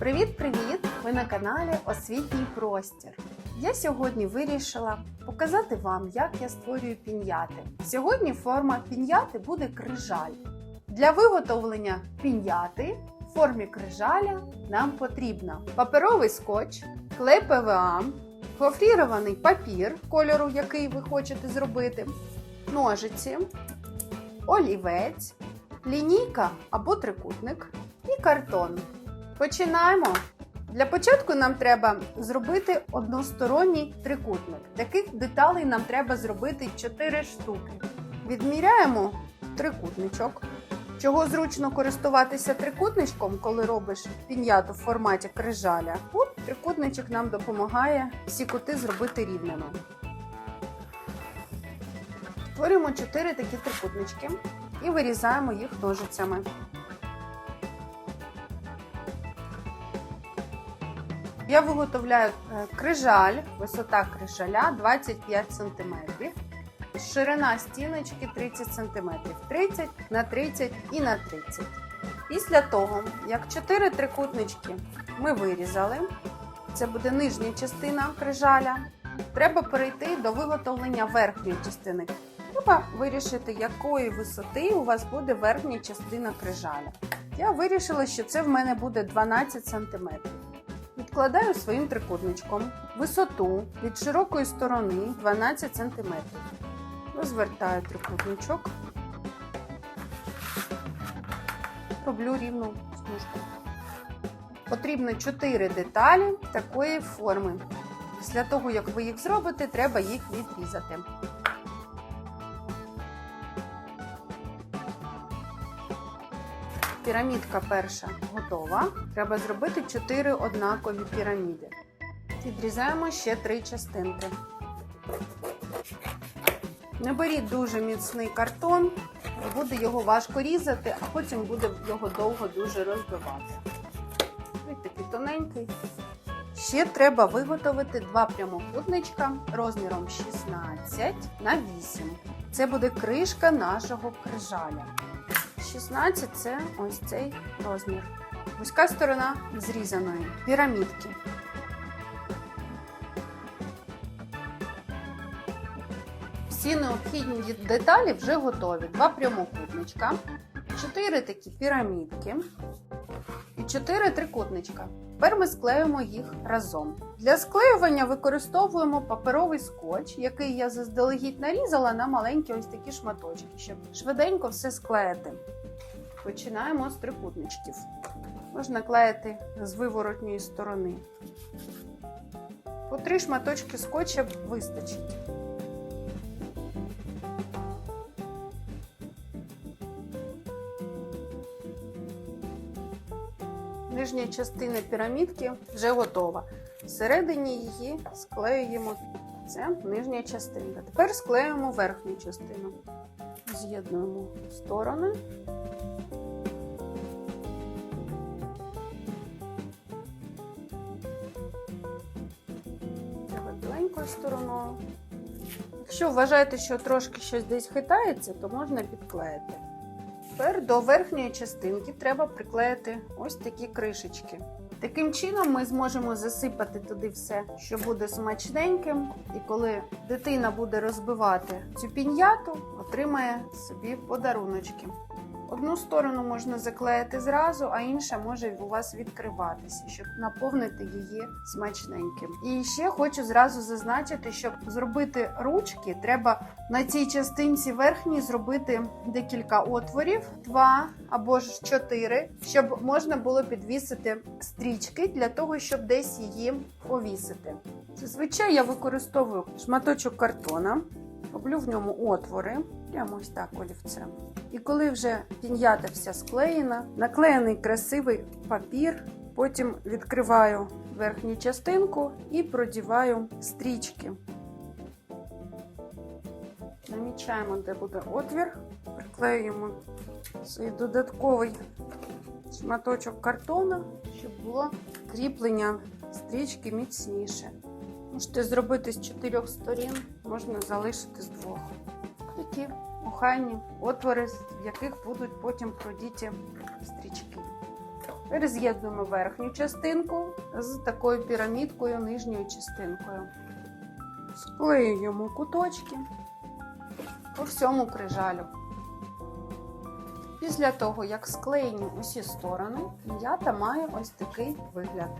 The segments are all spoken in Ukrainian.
Привіт-привіт! Ви на каналі Освітній Простір. Я сьогодні вирішила показати вам, як я створюю піньяти. Сьогодні форма піньяти буде крижаль. Для виготовлення піньяти в формі крижаля нам потрібно паперовий скотч, клей ПВА, гофрірований папір кольору, який ви хочете зробити, ножиці, олівець, лінійка або трикутник і картон. Починаємо. Для початку нам треба зробити односторонній трикутник. Таких деталей нам треба зробити 4 штуки. Відміряємо трикутничок. Чого зручно користуватися трикутничком, коли робиш пін'яту в форматі крижаля. От трикутничок нам допомагає всі кути зробити рівними. Створюємо 4 такі трикутнички і вирізаємо їх ножицями. Я виготовляю е, крижаль, висота крижаля 25 см, ширина стіночки 30 см, 30 на 30 і на 30 Після того, як 4 трикутнички ми вирізали, це буде нижня частина крижаля, треба перейти до виготовлення верхньої частини. Треба вирішити, якої висоти у вас буде верхня частина крижаля. Я вирішила, що це в мене буде 12 см. Відкладаю своїм трикутничком висоту від широкої сторони 12 см. Розвертаю трикутничок, роблю рівну смужку. Потрібно 4 деталі такої форми. Після того, як ви їх зробите, треба їх відрізати. Пірамідка перша готова. Треба зробити 4 однакові піраміди. Відрізаємо ще 3 частинки. Не беріть дуже міцний картон, буде його важко різати, а потім буде його довго дуже розбивати. Ось такий тоненький. Ще треба виготовити два прямокутничка розміром 16 на 8. Це буде кришка нашого крижаля. 16 це ось цей розмір. Вузька сторона зрізаної пірамідки. Всі необхідні деталі вже готові. Два прямокутничка, 4 такі пірамідки і 4 трикутничка. Тепер ми склеюємо їх разом. Для склеювання використовуємо паперовий скотч, який я заздалегідь нарізала на маленькі ось такі шматочки, щоб швиденько все склеїти. Починаємо з трикутничків. Можна клеїти з виворотньої сторони. По три шматочки скотча вистачить. Нижня частина пірамідки вже готова. Всередині її склеюємо. Це нижня частинка. Тепер склеюємо верхню частину. З'єднуємо сторони. Легенькою стороною. Якщо вважаєте, що трошки щось десь хитається, то можна підклеїти. Тепер до верхньої частинки треба приклеїти ось такі кришечки. Таким чином ми зможемо засипати туди все, що буде смачненьким. І коли дитина буде розбивати цю піньяту, отримає собі подаруночки. Одну сторону можна заклеїти зразу, а інша може у вас відкриватися, щоб наповнити її смачненьким. І ще хочу зразу зазначити, щоб зробити ручки, треба на цій частинці верхній зробити декілька отворів, два або ж чотири, щоб можна було підвісити стрічки для того, щоб десь її повісити. Зазвичай я використовую шматочок картона. Роблю в ньому отвори, прямо ось так олівцем. І коли вже пін'ята вся склеєна, наклеєний красивий папір, потім відкриваю верхню частинку і продіваю стрічки. Намічаємо, де буде отвір, приклеюємо цей додатковий шматочок картона, щоб було кріплення стрічки міцніше. Можете зробити з чотирьох сторін, можна залишити з двох. Такі охайні отвори, в яких будуть потім продіті стрічки. Тепер з'єднуємо верхню частинку з такою пірамідкою нижньою частинкою. Склеюємо куточки по всьому крижалю. Після того, як склеєні усі сторони, м'ята має ось такий вигляд.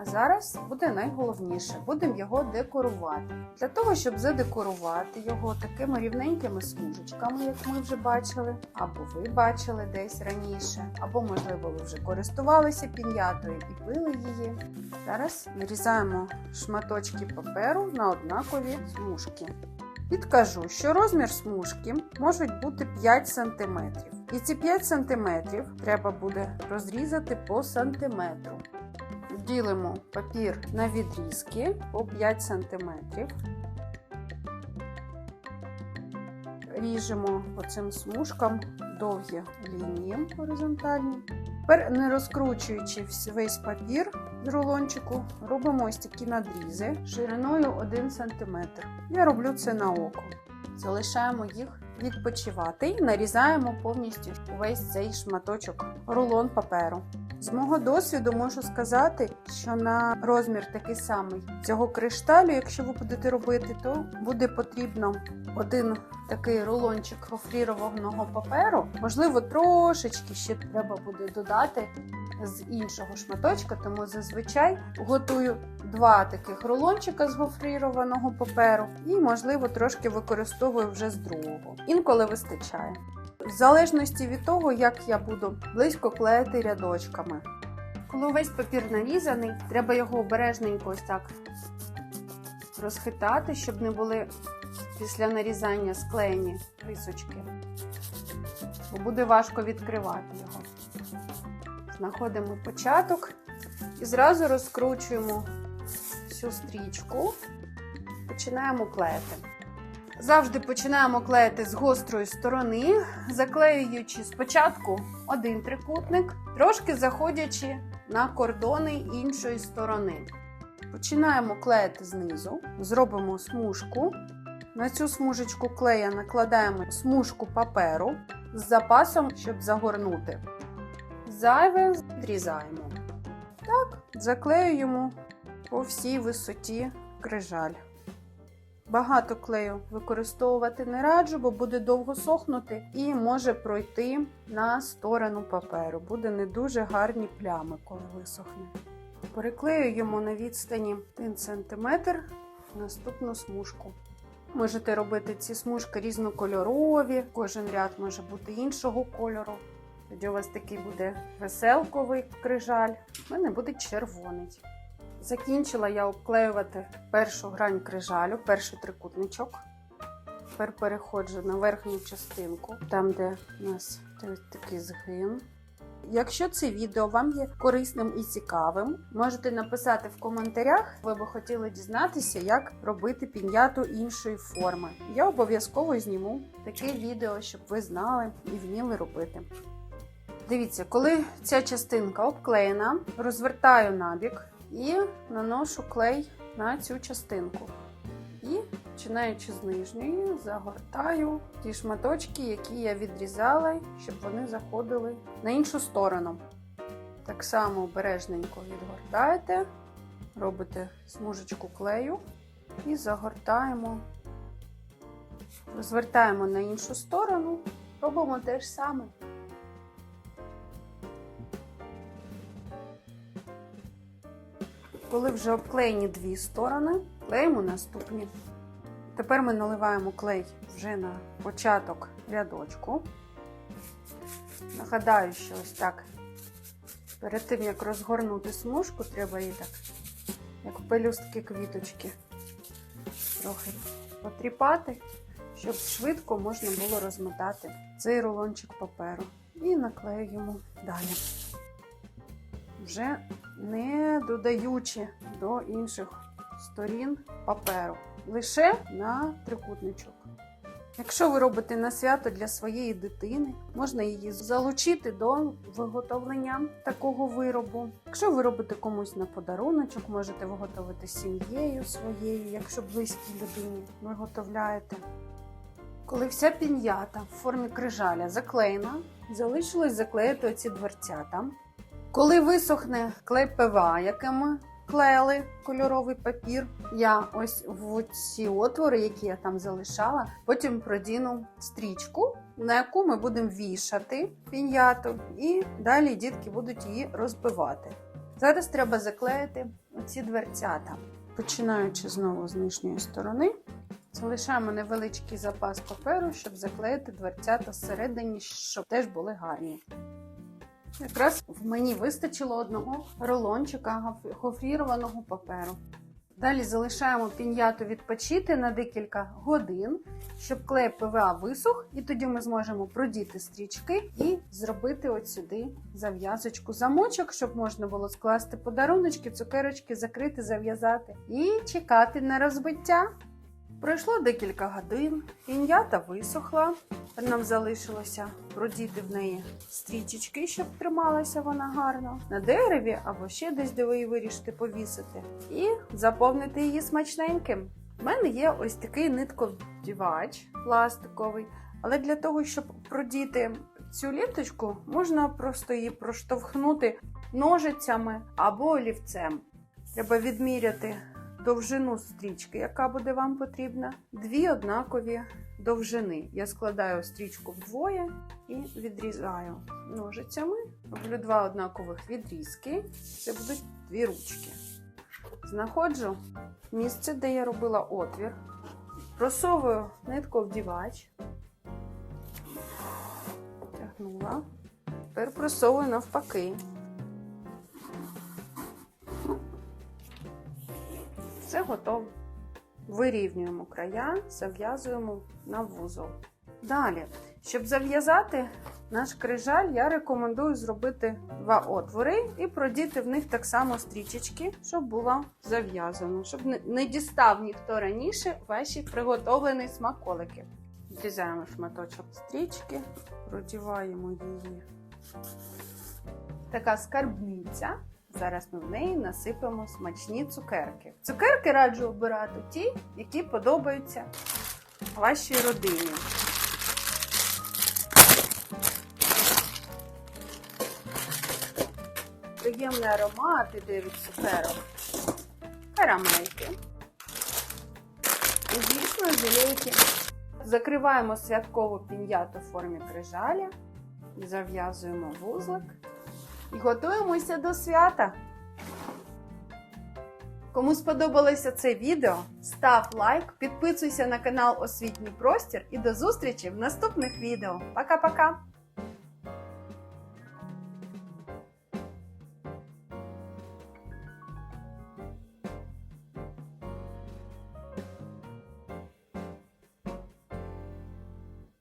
А зараз буде найголовніше будемо його декорувати. Для того, щоб задекорувати його такими рівненькими смужечками, як ми вже бачили, або ви бачили десь раніше, або, можливо, ви вже користувалися пін'ятою і пили її. Зараз нарізаємо шматочки паперу на однакові смужки. Підкажу, що розмір смужки можуть бути 5 см. І ці 5 см треба буде розрізати по сантиметру. Ділимо папір на відрізки по 5 см. Ріжемо по цим смужкам довгі лінії горизонтальні. Тепер, не розкручуючи весь папір з рулончику, робимо ось такі надрізи шириною 1 см. Я роблю це на око. Залишаємо їх відпочивати і нарізаємо повністю увесь цей шматочок рулон паперу. З мого досвіду можу сказати, що на розмір такий самий цього кришталю, якщо ви будете робити, то буде потрібно один такий рулончик гофрірованого паперу. Можливо, трошечки ще треба буде додати з іншого шматочка, тому зазвичай готую два таких рулончика з гофрірованого паперу і, можливо, трошки використовую вже з другого. Інколи вистачає. В залежності від того, як я буду близько клеїти рядочками. Коли весь папір нарізаний, треба його обережненько ось так розхитати, щоб не були після нарізання склеєні рисочки. Бо буде важко відкривати його. Знаходимо початок і зразу розкручуємо всю стрічку, починаємо клеїти. Завжди починаємо клеїти з гострої сторони, заклеюючи спочатку один трикутник, трошки заходячи на кордони іншої сторони. Починаємо клеїти знизу, зробимо смужку. На цю смужечку клея накладаємо смужку паперу з запасом, щоб загорнути. Зайве відрізаємо. Так, заклеюємо по всій висоті крижаль. Багато клею використовувати не раджу, бо буде довго сохнути і може пройти на сторону паперу. Буде не дуже гарні плями, коли висохне. Переклеюємо на відстані 1 см наступну смужку. Можете робити ці смужки різнокольорові, кожен ряд може бути іншого кольору. Тоді у вас такий буде веселковий крижаль, у мене буде червоний. Закінчила я обклеювати першу грань крижалю, перший трикутничок. Тепер переходжу на верхню частинку, там, де у нас такий згин. Якщо це відео вам є корисним і цікавим, можете написати в коментарях, ви би хотіли дізнатися, як робити пін'яту іншої форми. Я обов'язково зніму таке відео, щоб ви знали і вміли робити. Дивіться, коли ця частинка обклеєна, розвертаю набік і наношу клей на цю частинку. І, починаючи з нижньої, загортаю ті шматочки, які я відрізала, щоб вони заходили на іншу сторону. Так само обережненько відгортаєте, робите смужечку клею і загортаємо, розвертаємо на іншу сторону, робимо те ж саме. Коли вже обклеєні дві сторони, клеїмо наступні. Тепер ми наливаємо клей вже на початок рядочку. Нагадаю, що ось так, перед тим, як розгорнути смужку, треба її так, як пелюстки квіточки, трохи потріпати, щоб швидко можна було розмотати цей рулончик паперу. І наклеюємо далі. Вже не додаючи до інших сторін паперу, лише на трикутничок. Якщо ви робите на свято для своєї дитини, можна її залучити до виготовлення такого виробу. Якщо ви робите комусь на подаруночок, можете виготовити сім'єю своєю, якщо близькій людині виготовляєте. Коли вся пін'ята в формі крижаля заклеєна, залишилось заклеїти оці дверцята. Коли висохне клей ПВА, яким клеїли кольоровий папір, я ось в ці отвори, які я там залишала, потім продіну стрічку, на яку ми будемо вішати пін'яту, і далі дітки будуть її розбивати. Зараз треба заклеїти оці дверцята. Починаючи знову з нижньої сторони, залишаємо невеличкий запас паперу, щоб заклеїти дверцята зсередині, щоб теж були гарні. Якраз в мені вистачило одного рулончика гофрірованого паперу. Далі залишаємо пін'яту відпочити на декілька годин, щоб клей ПВА висох, і тоді ми зможемо продіти стрічки і зробити от сюди зав'язочку замочок, щоб можна було скласти подаруночки, цукерочки, закрити, зав'язати і чекати на розбиття. Пройшло декілька годин, пін'ята висохла. Нам залишилося продіти в неї стрічечки, щоб трималася вона гарно на дереві або ще десь, де ви її вирішите повісити, і заповнити її смачненьким. У мене є ось такий нитковдівач пластиковий, але для того, щоб продіти цю літочку, можна просто її проштовхнути ножицями або олівцем. Треба відміряти довжину стрічки, яка буде вам потрібна, дві однакові довжини. Я складаю стрічку вдвоє і відрізаю ножицями. Роблю два однакових відрізки. Це будуть дві ручки. Знаходжу місце, де я робила отвір, просовую нитку вдівач, тягнула. Тепер просовую навпаки. Все готово. Вирівнюємо края, зав'язуємо на вузол. Далі, щоб зав'язати наш крижаль, я рекомендую зробити два отвори і продіти в них так само стрічечки, щоб було зав'язано, щоб не- дістав ніхто раніше ваші приготовлені смаколики. Відрізаємо шматочок стрічки, продіваємо її. Така скарбниця. Зараз ми в неї насипемо смачні цукерки. Цукерки раджу обирати ті, які подобаються вашій родині. Приємний аромат іде від цукерок. Карамельки. І, звісно, желейки. Закриваємо святкову пін'яту в формі крижаля. Зав'язуємо вузлик. І готуємося до свята. Кому сподобалося це відео, став лайк, підписуйся на канал Освітній Простір і до зустрічі в наступних відео. Пока-пока!